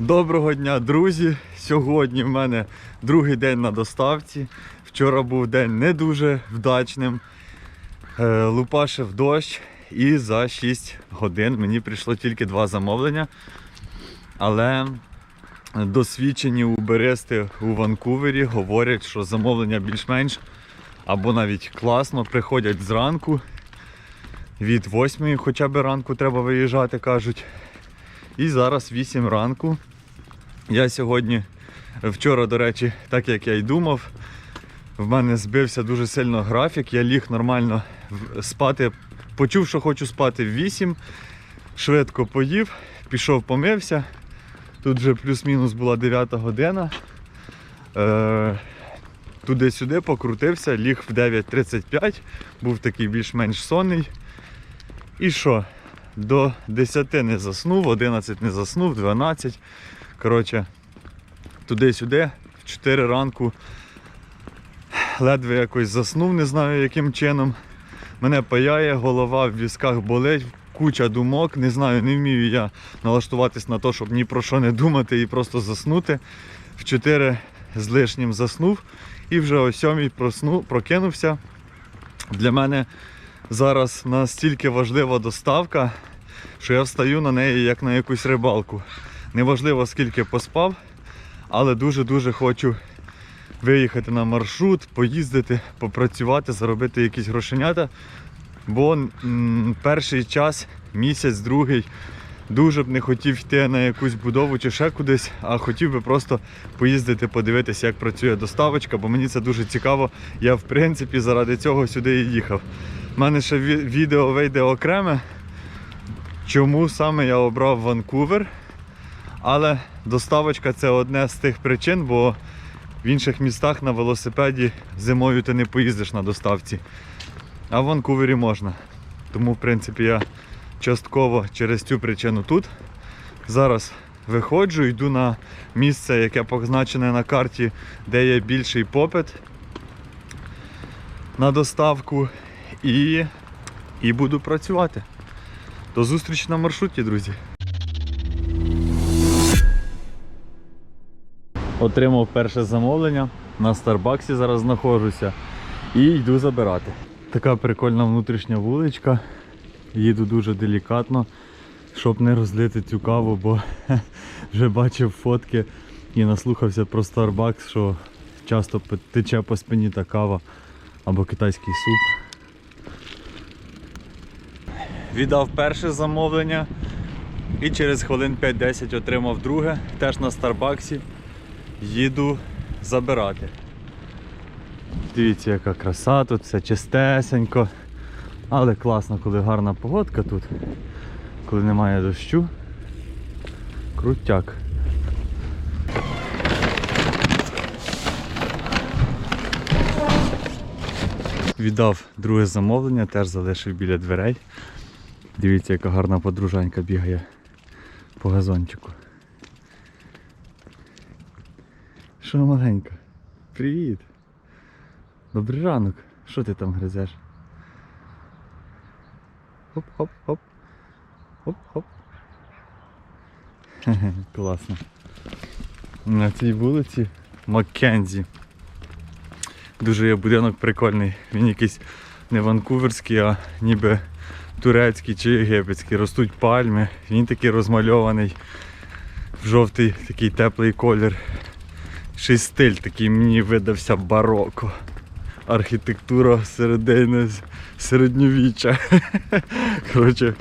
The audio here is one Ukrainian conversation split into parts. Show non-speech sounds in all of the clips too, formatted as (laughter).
Доброго дня, друзі! Сьогодні в мене другий день на доставці. Вчора був день не дуже вдачним. Е, Лупашив дощ і за 6 годин мені прийшло тільки два замовлення. Але досвідчені уберисти у Ванкувері говорять, що замовлення більш-менш або навіть класно приходять зранку. Від 8 хоча б ранку треба виїжджати, кажуть. І зараз 8 ранку. Я сьогодні, вчора, до речі, так як я й думав, в мене збився дуже сильно графік. Я ліг нормально спати. Почув, що хочу спати в 8. Швидко поїв, пішов, помився. Тут вже плюс-мінус була 9 година. Е, туди-сюди покрутився, ліг в 9.35, був такий більш-менш сонний. І що? До 10 не заснув, 11 не заснув, 12. Коротше, туди-сюди, в 4 ранку ледве якось заснув, не знаю яким чином. Мене паяє, голова в візках болить, куча думок. Не знаю, не вмію я налаштуватись на те, щоб ні про що не думати і просто заснути. В 4 з лишнім заснув і вже о 7 просну, прокинувся. Для мене зараз настільки важлива доставка, що я встаю на неї як на якусь рибалку. Неважливо скільки поспав, але дуже-дуже хочу виїхати на маршрут, поїздити, попрацювати, заробити якісь грошенята. Бо перший час, місяць, другий, дуже б не хотів йти на якусь будову чи ще кудись, а хотів би просто поїздити, подивитися, як працює доставочка, бо мені це дуже цікаво. Я в принципі заради цього сюди і їхав. У мене ще відео вийде окреме, чому саме я обрав Ванкувер. Але доставочка це одне з тих причин, бо в інших містах на велосипеді зимою ти не поїздиш на доставці. А в Ванкувері можна. Тому, в принципі, я частково через цю причину тут. Зараз виходжу, йду на місце, яке позначене на карті, де є більший попит на доставку і, і буду працювати. До зустрічі на маршруті, друзі. Отримав перше замовлення. На Старбаксі зараз знаходжуся і йду забирати. Така прикольна внутрішня вуличка. Їду дуже делікатно, щоб не розлити цю каву, бо (laughs) вже бачив фотки і наслухався про Starbucks, що часто тече по спині та кава або китайський суп. Віддав перше замовлення і через хвилин 5-10 отримав друге, теж на Старбаксі. Їду забирати. Дивіться, яка краса, тут все чистесенько. Але класно, коли гарна погодка тут, коли немає дощу. Крутяк. Віддав друге замовлення, теж залишив біля дверей. Дивіться, яка гарна подружанька бігає по газончику. Що маленька? Привіт! Добрий ранок. Що ти там гризеш? Хоп-хоп-хоп. Хоп-хоп. (laughs) Класно. На цій вулиці Маккензі. Дуже є будинок прикольний. Він якийсь не ванкуверський, а ніби турецький чи єгипетський. Ростуть пальми. Він такий розмальований в жовтий такий теплий колір. Й стиль такий мені видався бароко. Архітектура середини середньовіччя. (laughs) Коротше,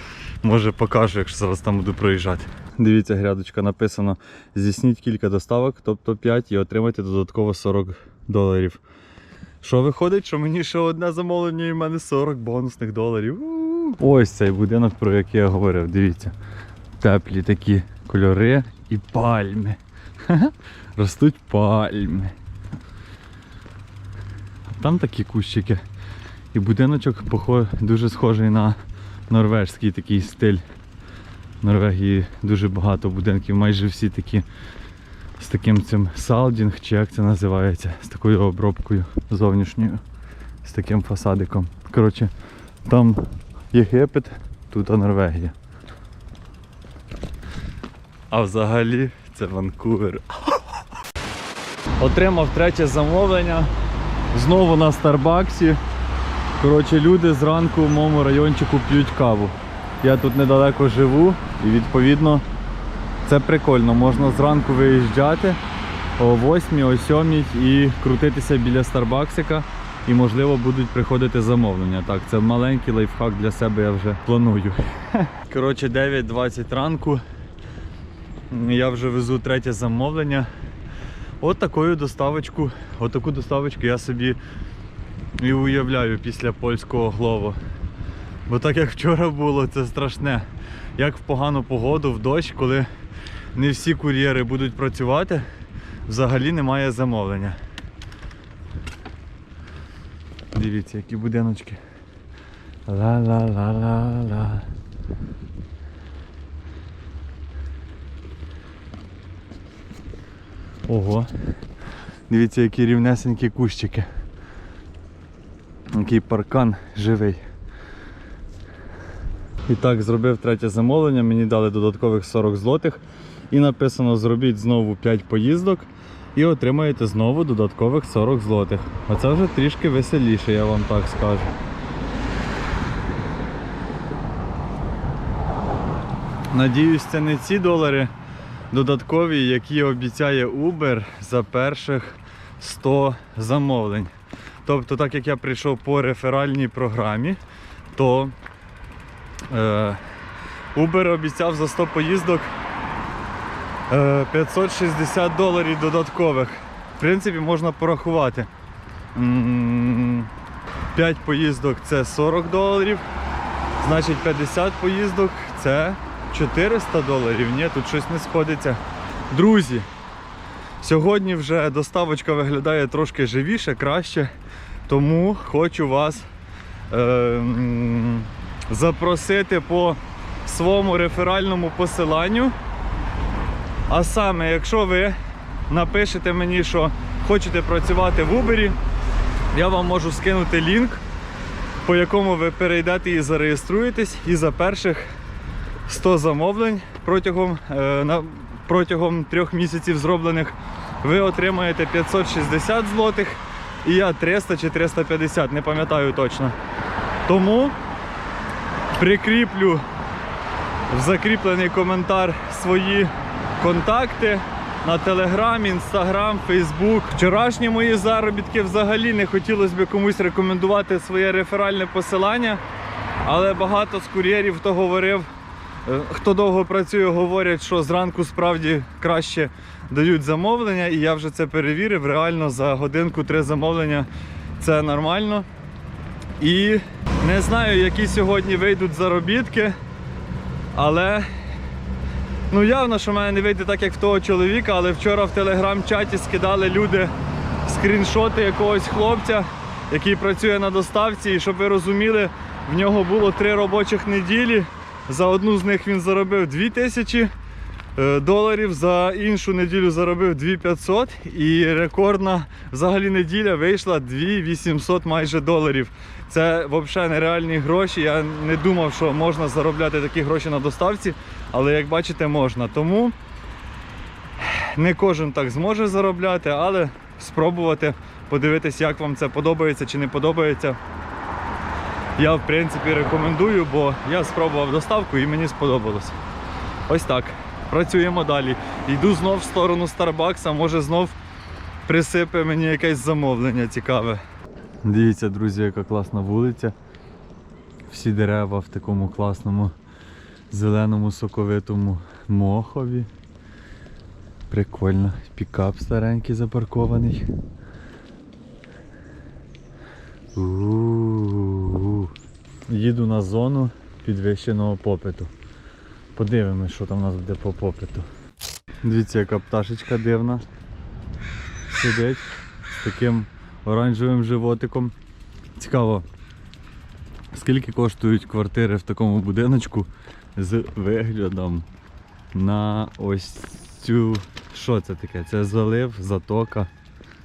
може покажу, якщо зараз там буду проїжджати. Дивіться, грядочка написано: здійсніть кілька доставок, тобто 5 і отримайте додатково 40 доларів. Що виходить, що мені ще одне замовлення і в мене 40 бонусних доларів. Ось цей будинок, про який я говорив. Дивіться. Теплі такі кольори і пальми. (laughs) Ростуть пальми. Там такі кущики. І будиночок дуже схожий на норвежський такий стиль. В Норвегії дуже багато будинків, майже всі такі з таким цим салдінг, чи як це називається, з такою обробкою зовнішньою, з таким фасадиком. Коротше, там Єгипет, тут Норвегія. А взагалі Це Ванкувер. Отримав третє замовлення. Знову на Старбаксі. Коротше, люди зранку в моєму райончику п'ють каву. Я тут недалеко живу і відповідно це прикольно. Можна зранку виїжджати о 8, о 7 і крутитися біля Старбаксика. І можливо будуть приходити замовлення. Так, це маленький лайфхак для себе я вже планую. (laughs) Коротше, 9.20 ранку. Я вже везу третє замовлення. От такою доставочку, от таку доставочку я собі і уявляю після польського глову. Бо так як вчора було, це страшне. Як в погану погоду, в дощ, коли не всі кур'єри будуть працювати, взагалі немає замовлення. Дивіться, які будиночки. Ла-ла-ла-ла-ла. Ого. Дивіться, які рівнесенькі кущики. Який паркан живий. І так, зробив третє замовлення, мені дали додаткових 40 злотих. І написано зробіть знову 5 поїздок і отримаєте знову додаткових 40 злотих. Оце вже трішки веселіше, я вам так скажу. Надіюсь, це не ці долари додаткові, які обіцяє Uber за перших 100 замовлень. Тобто, так як я прийшов по реферальній програмі, то е, Uber обіцяв за 100 поїздок е, 560 доларів додаткових. В принципі, можна порахувати. 5 поїздок це 40 доларів. Значить 50 поїздок це 400 доларів. Ні, тут щось не сходиться. Друзі, сьогодні вже доставочка виглядає трошки живіше, краще. Тому хочу вас е, запросити по своєму реферальному посиланню. А саме, якщо ви напишете мені, що хочете працювати в Uber, я вам можу скинути лінк, по якому ви перейдете і зареєструєтесь, і за перших 100 замовлень протягом, е, на, протягом трьох місяців зроблених ви отримаєте 560 злотих і я 300 чи 350, не пам'ятаю точно. Тому прикріплю в закріплений коментар свої контакти на Телеграм, Інстаграм, Фейсбук. Вчорашні мої заробітки взагалі не хотілося б комусь рекомендувати своє реферальне посилання, але багато з кур'єрів, хто говорив, хто довго працює, говорять, що зранку справді краще дають замовлення, і я вже це перевірив. Реально за годинку три замовлення це нормально. І не знаю, які сьогодні вийдуть заробітки, але ну явно, що в мене не вийде так, як в того чоловіка, але вчора в телеграм-чаті скидали люди скріншоти якогось хлопця, який працює на доставці, і щоб ви розуміли, в нього було три робочих неділі. За одну з них він заробив 2000 е, доларів, за іншу неділю заробив 2500 і рекордна взагалі неділя вийшла 2800 майже доларів. Це взагалі нереальні гроші. Я не думав, що можна заробляти такі гроші на доставці, але як бачите, можна. Тому не кожен так зможе заробляти, але спробувати подивитись, як вам це подобається чи не подобається. Я в принципі рекомендую, бо я спробував доставку і мені сподобалось. Ось так. Працюємо далі. Йду знов в сторону Старбакса, може знов присипе мені якесь замовлення цікаве. Дивіться, друзі, яка класна вулиця. Всі дерева в такому класному зеленому соковитому мохові. Прикольно. Пікап старенький запаркований. У-у-у. Їду на зону підвищеного попиту. Подивимось, що там у нас буде по попиту. Дивіться, яка пташечка дивна. Сидить з таким оранжевим животиком. Цікаво, скільки коштують квартири в такому будиночку з виглядом на ось цю. Що це таке? Це залив, затока.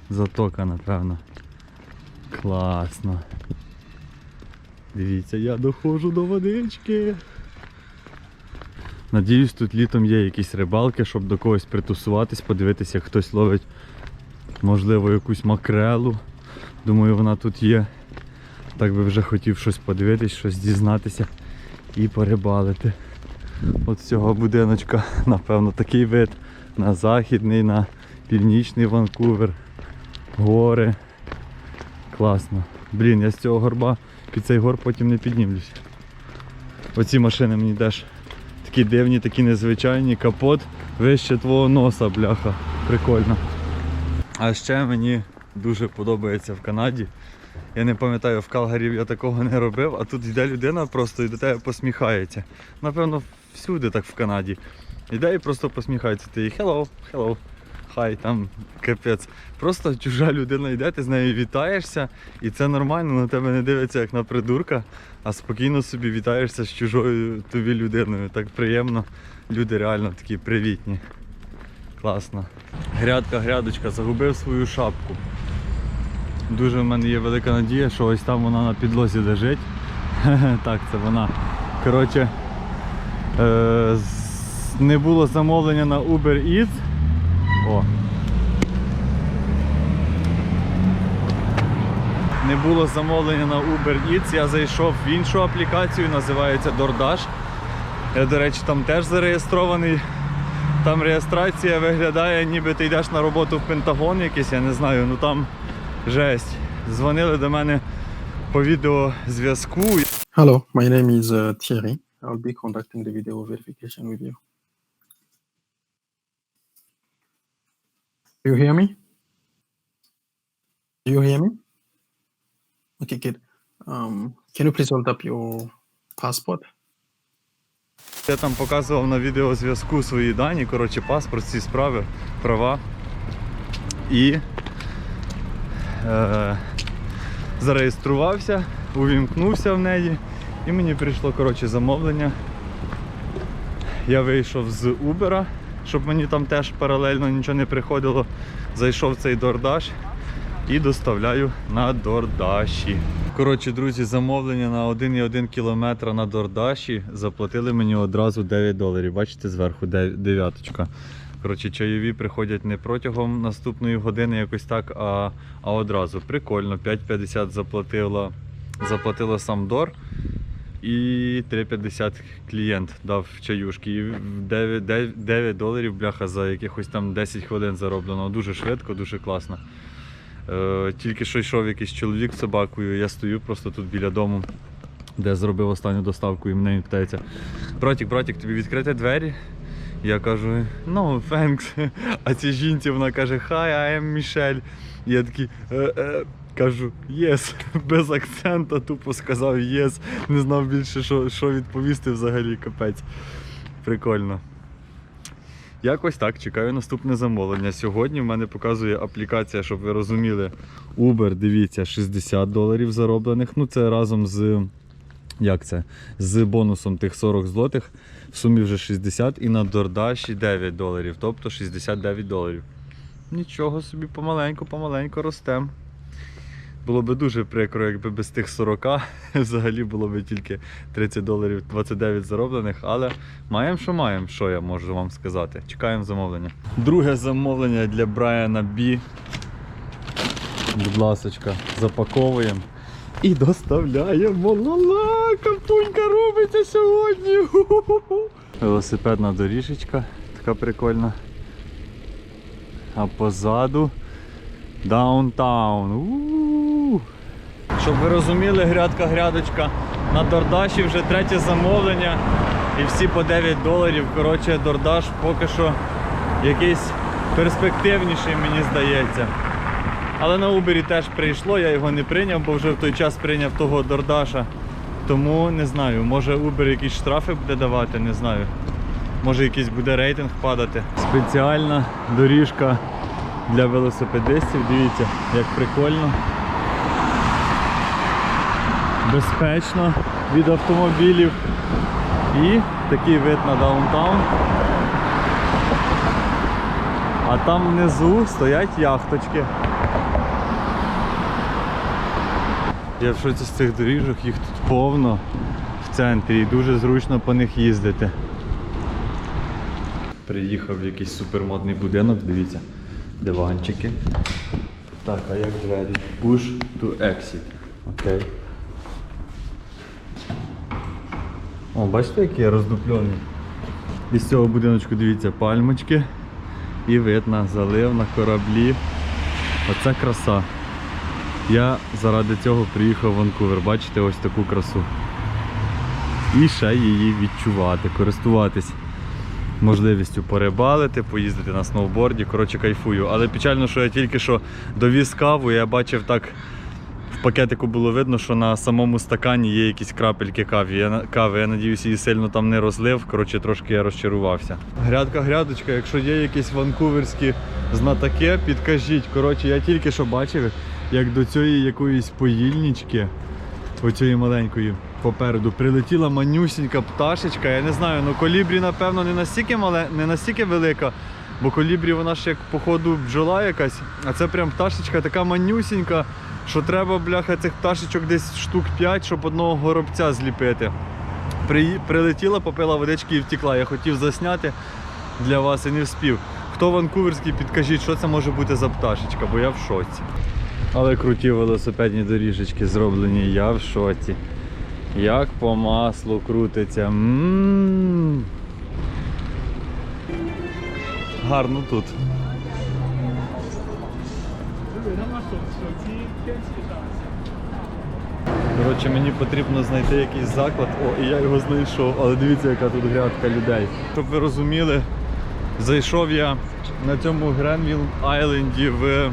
Затока, напевно. Класно. Дивіться, я доходжу до водички. Надіюсь, тут літом є якісь рибалки, щоб до когось притусуватись, подивитися, як хтось ловить, можливо, якусь макрелу. Думаю, вона тут є. Так би вже хотів щось подивитись, щось дізнатися і порибалити. От з цього будиночка, (laughs) напевно, такий вид на західний, на північний Ванкувер, гори. Класно. Блін, я з цього горба під цей гор потім не піднімлюсь. Оці машини мені теж такі дивні, такі незвичайні, капот вище твого носа, бляха. Прикольно. А ще мені дуже подобається в Канаді. Я не пам'ятаю, в Калгарі я такого не робив, а тут йде людина просто і до тебе посміхається. Напевно, всюди так в Канаді. Йде і просто посміхається. Ти hello, hello, хай там капець. Просто чужа людина йде, ти з нею вітаєшся, і це нормально, на тебе не дивиться як на придурка, а спокійно собі вітаєшся з чужою тобі людиною. Так приємно. Люди реально такі привітні. Класно. Грядка, грядочка, загубив свою шапку. Дуже в мене є велика надія, що ось там вона на підлозі лежить. (laughs) так, це вона. Коротше, е, не було замовлення на Uber Eats. О. Не було замовлення на Uber Eats, я зайшов в іншу аплікацію, називається DoorDash. Я, до речі, там теж зареєстрований. Там реєстрація виглядає, ніби ти йдеш на роботу в Пентагон якийсь, я не знаю, ну там жесть. Дзвонили до мене по відеозв'язку. Hello, my name is uh, Thierry. I'll be conducting the video verification with you. Do you hear me? Do you hear me? Okay, good. Um, can you please hold up your passport? Я там показував на відеозв'язку свої дані, коротше, паспорт, ці справи, права. І е, зареєструвався, увімкнувся в неї, і мені прийшло коротше, замовлення. Я вийшов з Uber, щоб мені там теж паралельно нічого не приходило. Зайшов цей DoorDash і доставляю на Дордаші. Коротше, друзі, замовлення на 1,1 кілометра на Дордаші заплатили мені одразу 9 доларів. Бачите, зверху дев- дев'яточка. Коротше, чайові приходять не протягом наступної години, якось так, а, а одразу. Прикольно, 5,50 заплатила, заплатила сам Дор. І 3,50 клієнт дав чаюшки. І 9, 9, 9 доларів, бляха, за якихось там 10 хвилин зароблено. Дуже швидко, дуже класно. Е, тільки що йшов якийсь чоловік з собакою, я стою просто тут біля дому, де зробив останню доставку, і мене питається: братік, братік, тобі відкрити двері? Я кажу, no, thanks. (laughs) А цій жінці вона каже, hi, I am Michelle. І я такий, е, е, кажу, yes, (laughs) без акцента, тупо сказав yes. Не знав більше, що, що відповісти взагалі, капець. Прикольно. Якось так, чекаю наступне замовлення. Сьогодні в мене показує аплікація, щоб ви розуміли, Uber, дивіться, 60 доларів зароблених. Ну це разом з як це? З бонусом тих 40 злотих. В сумі вже 60 і на DoorDash 9 доларів, тобто 69 доларів. Нічого собі помаленьку, помаленьку ростем. Було би дуже прикро, якби без тих 40 (laughs) взагалі було б тільки 30 доларів 29 зароблених, але маємо, що маємо, що я можу вам сказати. Чекаємо замовлення. Друге замовлення для Брайана Бі. Будь ласочка, запаковуємо і доставляємо. Ла-ла, капунька робиться сьогодні. (laughs) Велосипедна доріжечка, така прикольна. А позаду даунтаун. Щоб ви розуміли, грядка-грядочка на Дордаші вже третє замовлення і всі по 9 доларів. Коротше, Дордаш поки що якийсь перспективніший, мені здається. Але на Uber теж прийшло, я його не прийняв, бо вже в той час прийняв того Дордаша. Тому не знаю, може Uber якісь штрафи буде давати, не знаю. Може якийсь буде рейтинг падати. Спеціальна доріжка для велосипедистів. Дивіться, як прикольно. Безпечно від автомобілів. І такий вид на даунтаун. А там внизу стоять яхточки. Я в шоці з цих доріжок, їх тут повно в центрі і дуже зручно по них їздити. Приїхав в якийсь супермодний будинок, дивіться, диванчики. Так, а як двері? Push to exit. Окей. О, бачите, який я роздуплений? Із цього будиночку дивіться пальмочки і вид на залив, на кораблі. Оце краса. Я заради цього приїхав в Ванкувер. Бачите ось таку красу. І ще її відчувати, користуватись можливістю порибалити, поїздити на сноуборді. Коротше, кайфую. Але печально, що я тільки що довіз каву, я бачив так. Пакетику було видно, що на самому стакані є якісь крапельки кави. Я, кави. Я надіюся, її сильно там не розлив. Коротше, трошки я розчарувався. Грядка, грядочка, якщо є якісь ванкуверські знатаки, підкажіть. Коротше, я тільки що бачив, як до цієї якоїсь поїльнички, оцієї маленької попереду, прилетіла манюсінька пташечка. Я не знаю, ну колібрі, напевно, не настільки мале, не настільки велика. Бо колібрі вона ж як походу бджола якась, а це прям пташечка така манюсінька, що треба, бляха, цих пташечок десь штук 5, щоб одного горобця зліпити. При... Прилетіла, попила водички і втекла. Я хотів засняти для вас і не вспів. Хто ванкуверський, підкажіть, що це може бути за пташечка, бо я в шоці. Але круті велосипедні доріжечки зроблені, я в шоці. Як по маслу крутиться. М-м-м. Гарно тут. Коротше, мені потрібно знайти якийсь заклад. О, і я його знайшов. Але дивіться, яка тут грядка людей. Щоб ви розуміли, зайшов я на цьому Гренвіл Айленді в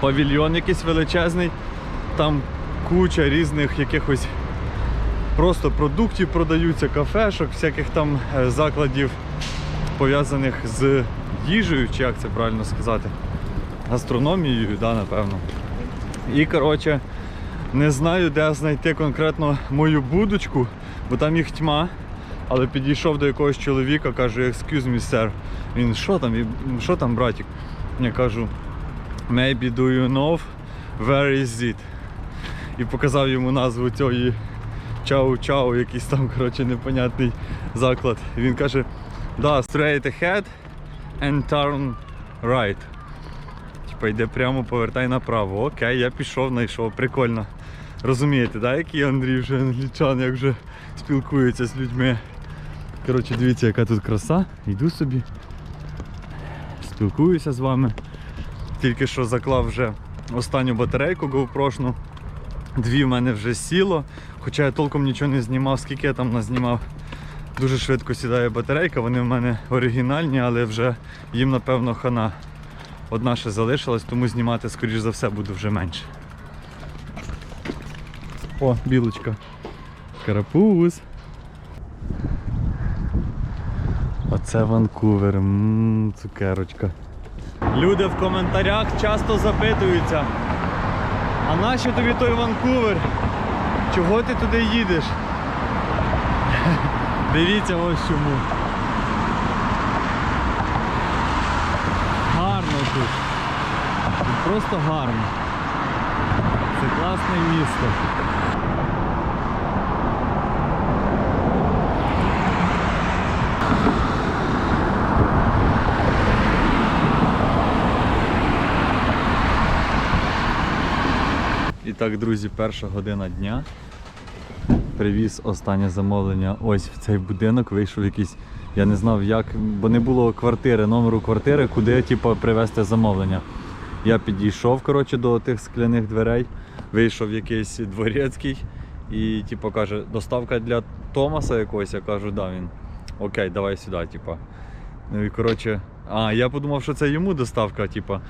павільйон якийсь величезний. Там куча різних якихось просто продуктів продаються, кафешок, всяких там е, закладів пов'язаних з їжею, чи як це правильно сказати, гастрономією, да, напевно. І коротше, не знаю, де знайти конкретно мою будочку, бо там їх тьма. Але підійшов до якогось чоловіка, кажу, excuse me, sir. Він, що там, що там, братик? Я кажу, maybe do you know where is it? І показав йому назву цієї чау-чау, якийсь там, коротше, непонятний заклад. Він каже, да, straight ahead and turn right. Типа йде прямо, повертай направо. Окей, я пішов, знайшов, прикольно. Розумієте, да, який Андрій вже англічан, як вже спілкується з людьми. Коротше, дивіться, яка тут краса. Йду собі. Спілкуюся з вами. Тільки що заклав вже останню батарейку GoPro. Дві в мене вже сіло. Хоча я толком нічого не знімав, скільки я там назнімав. Дуже швидко сідає батарейка, вони в мене оригінальні, але вже їм напевно хана. Одна ще залишилась, тому знімати, скоріш за все, буду вже менше. О, білочка. Карапуз. Оце Ванкувер. Ммм, цукерочка. Люди в коментарях часто запитуються. А нащо тобі той Ванкувер? Чого ти туди їдеш? (laughs) Дивіться ось чому. Гарно тут. Тут просто гарно. Це класне місто. І так, друзі, перша година дня. Привіз останнє замовлення ось в цей будинок. Вийшов якийсь, я не знав як, бо не було квартири, номеру квартири, куди типу, привезти замовлення. Я підійшов коротше, до тих скляних дверей, вийшов якийсь дворецький і типу, каже, доставка для Томаса якогось. Я кажу, да, він. Окей, давай сюди, типу. Ну і коротше, а я подумав, що це йому доставка, типу.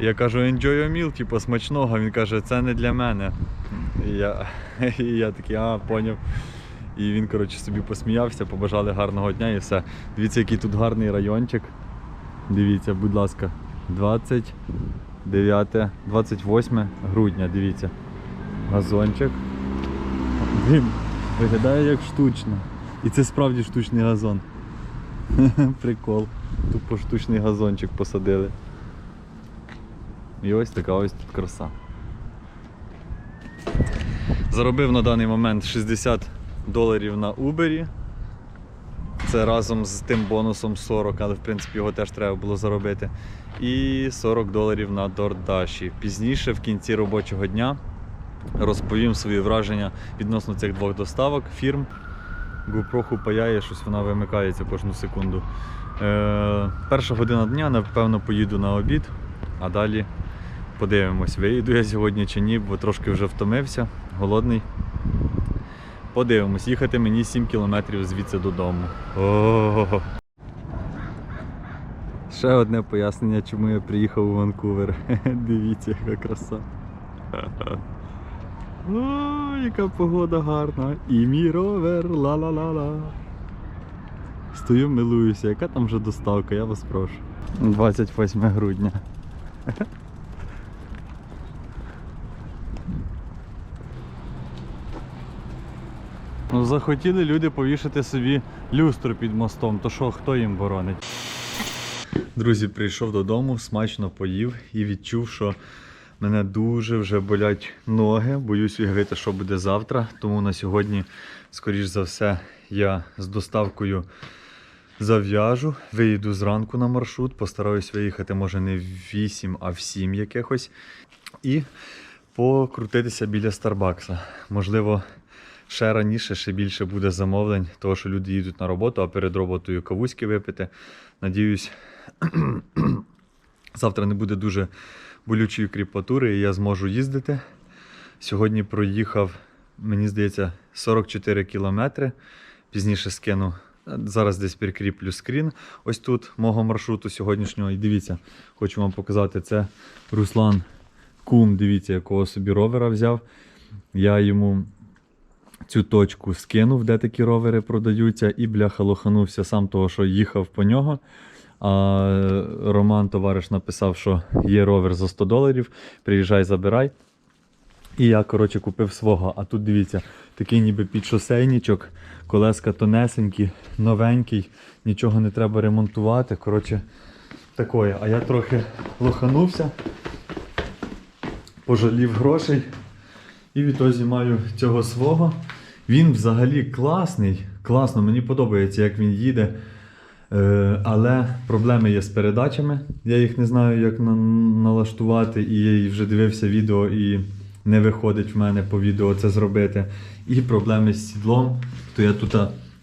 Я кажу, enjoy your meal, типу, смачного. Він каже, це не для мене. І я, (laughs) і я такий, а, поняв. І він, коротше, собі посміявся, побажали гарного дня і все. Дивіться, який тут гарний райончик. Дивіться, будь ласка, 29, 28 грудня, дивіться. Газончик. Він виглядає як штучно. І це справді штучний газон. (laughs) Прикол. Тупо штучний газончик посадили. І ось така ось тут краса. Заробив на даний момент 60 доларів на Uber. Це разом з тим бонусом 40, але в принципі його теж треба було заробити. І 40 доларів на Дордаші. Пізніше, в кінці робочого дня, розповім свої враження відносно цих двох доставок фірм. GoPro паяє, щось вона вимикається кожну секунду. Е, перша година дня, напевно, поїду на обід, а далі подивимось, виїду я сьогодні чи ні, бо трошки вже втомився, голодний. Подивимось, їхати мені 7 кілометрів звідси додому. О-о-о. Ще одне пояснення, чому я приїхав у Ванкувер. (laughs) Дивіться, яка краса. О, яка погода гарна. І мій ровер, ла-ла-ла-ла. Стою, милуюся, яка там вже доставка, я вас прошу. 28 грудня. (laughs) Ну, захотіли люди повішати собі люстру під мостом, то що хто їм боронить? Друзі, прийшов додому, смачно поїв і відчув, що мене дуже вже болять ноги. Боюсь уявити, що буде завтра. Тому на сьогодні, скоріш за все, я з доставкою зав'яжу. Виїду зранку на маршрут, постараюсь виїхати, може, не в 8, а в 7 якихось. І покрутитися біля Старбакса. Можливо, ще раніше, ще більше буде замовлень, того що люди їдуть на роботу, а перед роботою кавуськи випити. Надіюсь, (clears throat) завтра не буде дуже болючої кріпатури, і я зможу їздити. Сьогодні проїхав, мені здається, 44 кілометри. Пізніше скину. Зараз десь прикріплю скрін. Ось тут мого маршруту сьогоднішнього. І дивіться, хочу вам показати. Це Руслан Кум. Дивіться, якого собі ровера взяв. Я йому цю точку скинув, де такі ровери продаються, і бляха лоханувся сам того, що їхав по нього. А Роман, товариш, написав, що є ровер за 100 доларів, приїжджай, забирай. І я, коротше, купив свого. А тут дивіться, такий ніби підшосейничок, колеска тонесенькі, новенький, нічого не треба ремонтувати. Коротше, такое. А я трохи лоханувся, пожалів грошей. І відтоді маю цього свого. Він взагалі класний. Класно, мені подобається, як він їде. Е, але проблеми є з передачами. Я їх не знаю, як на- налаштувати, і вже дивився відео і не виходить в мене по відео це зробити. І проблеми з сідлом. То я тут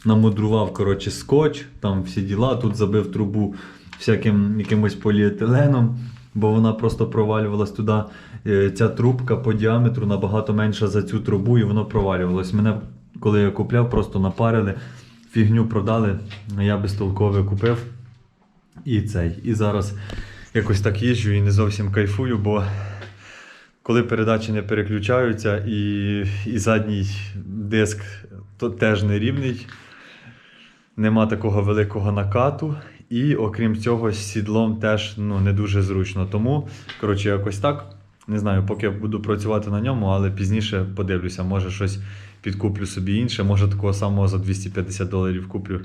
намудрував коротше, скотч, там всі діла, тут забив трубу всяким якимось поліетиленом, бо вона просто провалювалась туди. Е, Ця трубка по діаметру набагато менша за цю трубу, і воно провалювалось. Мене, коли я купляв, просто напарили, фігню продали, я безтолкове купив. І цей. І зараз якось так їжджу і не зовсім кайфую, бо коли передачі не переключаються і, і задній диск то теж не рівний, нема такого великого накату. І окрім цього, з сідлом теж ну, не дуже зручно. Тому, коротше, якось так. Не знаю, поки я буду працювати на ньому, але пізніше подивлюся, може щось підкуплю собі інше, може такого самого за 250 доларів куплю.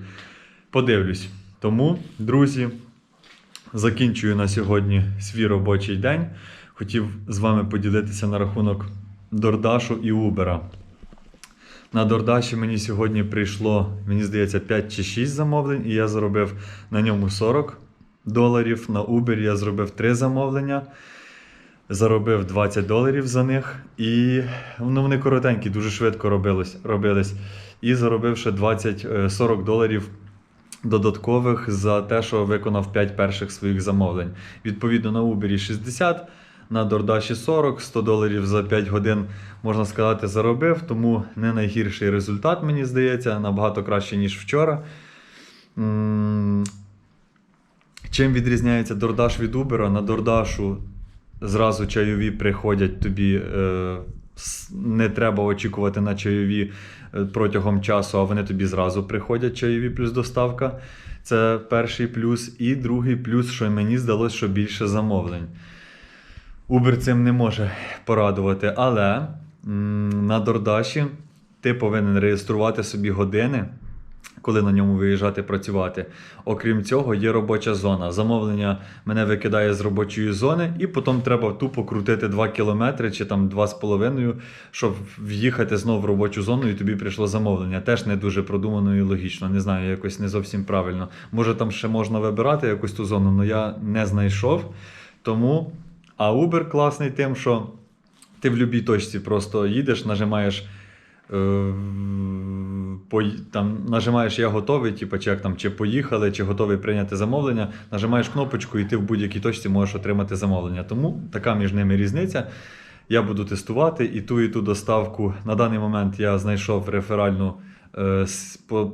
Подивлюсь. Тому, друзі, закінчую на сьогодні свій робочий день. Хотів з вами поділитися на рахунок Дордашу і Убера. На Дордаші мені сьогодні прийшло, мені здається, 5 чи 6 замовлень, і я заробив на ньому 40 доларів. На Uber я зробив 3 замовлення. Заробив 20 доларів за них. І ну, вони коротенькі, дуже швидко робились, робились. І заробив ще 20, е, 40 доларів додаткових за те, що виконав 5 перших своїх замовлень. Відповідно, на Uber 60, на Дордаші 40, 100 доларів за 5 годин, можна сказати, заробив. Тому не найгірший результат, мені здається, набагато краще, ніж вчора. Чим відрізняється Дордаш від Uber? На Дордашу зразу чайові приходять тобі. Е, не треба очікувати на чайові е, протягом часу, а вони тобі зразу приходять чайові плюс доставка. Це перший плюс. І другий плюс, що мені здалося, що більше замовлень. Uber цим не може порадувати, але м, на Дордаші ти повинен реєструвати собі години. Коли на ньому виїжджати працювати. Окрім цього, є робоча зона. Замовлення мене викидає з робочої зони, і потім треба тупо крутити 2 кілометри чи там 2,5, щоб в'їхати знову в робочу зону, і тобі прийшло замовлення. Теж не дуже продумано і логічно. Не знаю, якось не зовсім правильно. Може, там ще можна вибирати якусь ту зону, але я не знайшов. Тому. А Uber класний тим, що ти в будь-якій точці просто їдеш, нажимаєш. Е, там, нажимаєш Я готовий, типу, чи як там, чи поїхали, чи готовий прийняти замовлення, нажимаєш кнопочку, і ти в будь-якій точці можеш отримати замовлення. Тому така між ними різниця. Я буду тестувати і ту, і ту доставку. На даний момент я знайшов реферальну, е,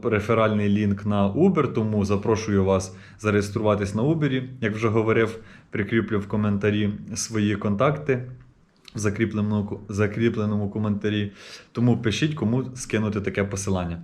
реферальний лінк на Uber, тому запрошую вас зареєструватись на Uber. Як вже говорив, прикріплю в коментарі свої контакти в закріпленому, закріпленому коментарі. Тому пишіть, кому скинути таке посилання.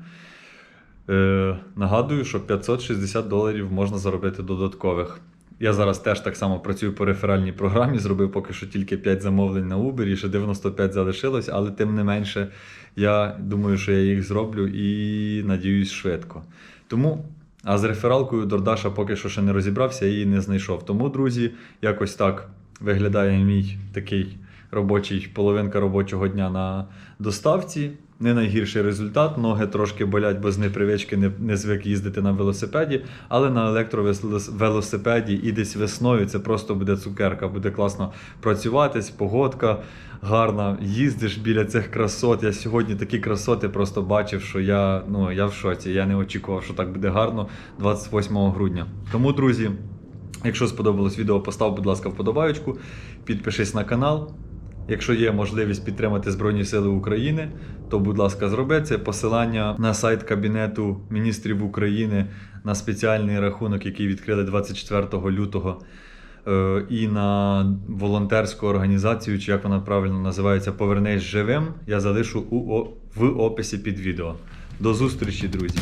Е, нагадую, що 560 доларів можна заробити додаткових. Я зараз теж так само працюю по реферальній програмі, зробив поки що тільки 5 замовлень на Uber, і ще 95 залишилось, але тим не менше, я думаю, що я їх зроблю і надіюсь швидко. Тому, а з рефералкою Дордаша поки що ще не розібрався і не знайшов. Тому, друзі, якось так виглядає мій такий робочий, половинка робочого дня на доставці. Не найгірший результат. Ноги трошки болять, бо з непривички не, не звик їздити на велосипеді. Але на електровелосипеді і десь весною це просто буде цукерка, буде класно працюватись, погодка гарна. Їздиш біля цих красот. Я сьогодні такі красоти просто бачив, що я, ну, я в шоці. Я не очікував, що так буде гарно 28 грудня. Тому, друзі. Якщо сподобалось відео, постав, будь ласка, вподобайку, підпишись на канал. Якщо є можливість підтримати Збройні Сили України, то будь ласка, зроби це. Посилання на сайт Кабінету міністрів України на спеціальний рахунок, який відкрили 24 лютого, е, і на волонтерську організацію, чи як вона правильно називається, Повернись живим. Я залишу у, в описі під відео. До зустрічі, друзі!